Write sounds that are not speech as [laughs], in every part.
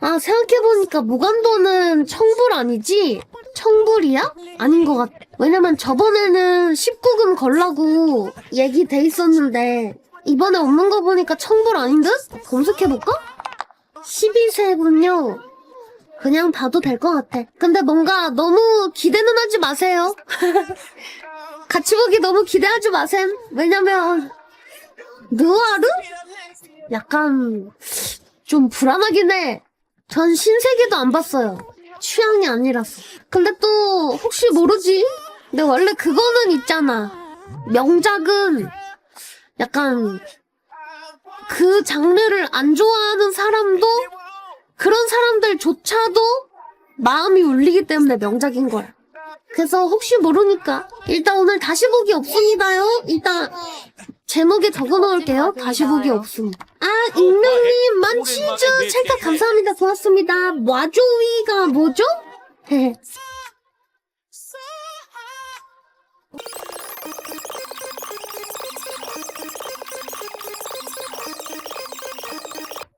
아, 생각해보니까 무간도는 청불 아니지? 청불이야? 아닌 것 같아. 왜냐면 저번에는 19금 걸라고 얘기 돼 있었는데, 이번에 없는 거 보니까 청불 아닌 듯? 검색해볼까? 12세군요. 그냥 봐도 될 것 같아. 근데 뭔가 너무 기대는 하지 마세요. [laughs] 같이 보기 너무 기대하지 마셈. 왜냐면, 느와르? 약간, 좀 불안하긴 해. 전 신세계도 안 봤어요. 취향이 아니라서. 근데 또, 혹시 모르지? 근데 원래 그거는 있잖아. 명작은 약간, 그 장르를 안 좋아하는 사람도, 그런 사람들조차도 마음이 울리기 때문에 명작인 거야. 그래서 혹시 모르니까 일단 오늘 다시 보기 없습니다요. 일단 제목에 적어 놓을게요. 다시 보기 없음. 아 익명님 만치즈 찰칵 감사합니다. 고맙습니다. 와조위가 뭐죠? [laughs]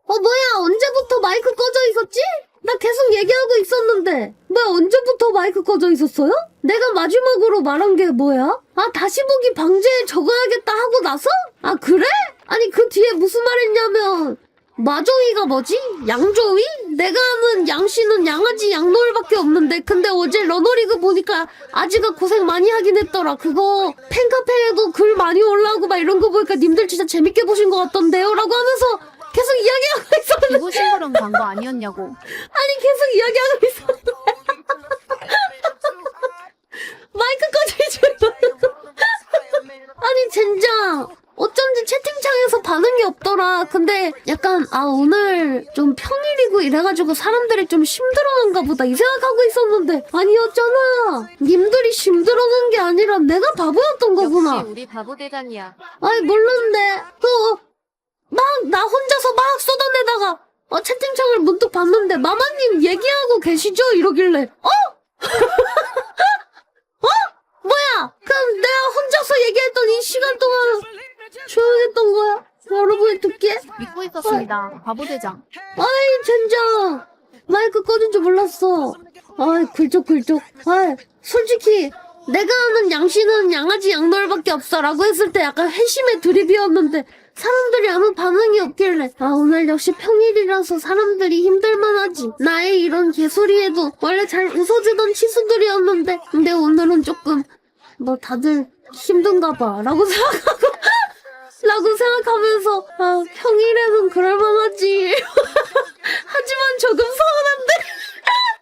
어 뭐야 언제부터 마이크 꺼져 있었지? 나 계속 얘기하고 있었는데 나 언제부터 마이크 꺼져 있었어요? 내가 마지막으로 말한 게 뭐야? 아 다시 보기 방제에 적어야겠다 하고 나서? 아 그래? 아니 그 뒤에 무슨 말 했냐면 마조이가 뭐지? 양조이? 내가 아는 양씨는 양아지 양노을밖에 없는데 근데 어제 러너리그 보니까 아지가 고생 많이 하긴 했더라 그거 팬카페에도 글 많이 올라오고 막 이런 거 보니까 님들 진짜 재밌게 보신 것 같던데요? 라고 하면서 계속 이야기하고 [laughs] 있었는데 기부 심부름 간거 아니었냐고. 아니 계속 이야기하고 있었는데 [laughs] 마이크 꺼져 있죠 [laughs] 아니 젠장 어쩐지 채팅창에서 반응이 없더라. 근데 약간 아 오늘 좀 평일이고 이래가지고 사람들이 좀 힘들어하는가 보다 이 생각하고 있었는데. 아니었잖아 님들이 힘들어하는 게 아니라 내가 바보였던 거구나. 역시 우리 바보 대장이야. 아이 모르는데 그막 나 혼자서 막 쏟아내다가 어 채팅창을 문득 봤는데 마마님 얘기하고 계시죠? 이러길래. 어? [laughs] 어? 뭐야? 그럼 내가 혼자서 얘기했던 이 시간 동안 조용했던 거야? 여러분이 듣기에? 믿고 있었습니다. 바보 대장. 아이 젠장! 마이크 꺼진 줄 몰랐어. 아이 굴쩍 굴쩍 아이 솔직히 내가 아는 양씨는 양아지 양놀밖에 없어 라고 했을 때 약간 회심의 드립이었는데 사람들이 아무 반응이 없길래 아 오늘 역시 평일이라서 사람들이 힘들만 하지. 나의 이런 개소리에도 원래 잘 웃어주던 치수들이었는데 근데 오늘은 조금 뭐 다들 힘든가 봐 라고 [laughs] 생각하고 라고 생각하면서 아 평일에는 그럴만하지. [laughs] 하지만 조금 서운한데?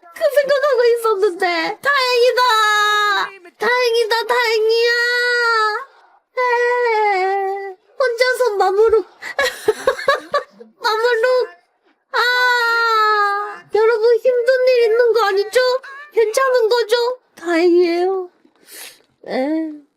[laughs] 그 생각하고 있었는데. 다행이다! 다행이다 다행이야! 에, [laughs] 혼자서 마무룩. 마무룩. 아! 여러분 힘든 일 있는 거 아니죠? 괜찮은 거죠? 다행이에요. 에.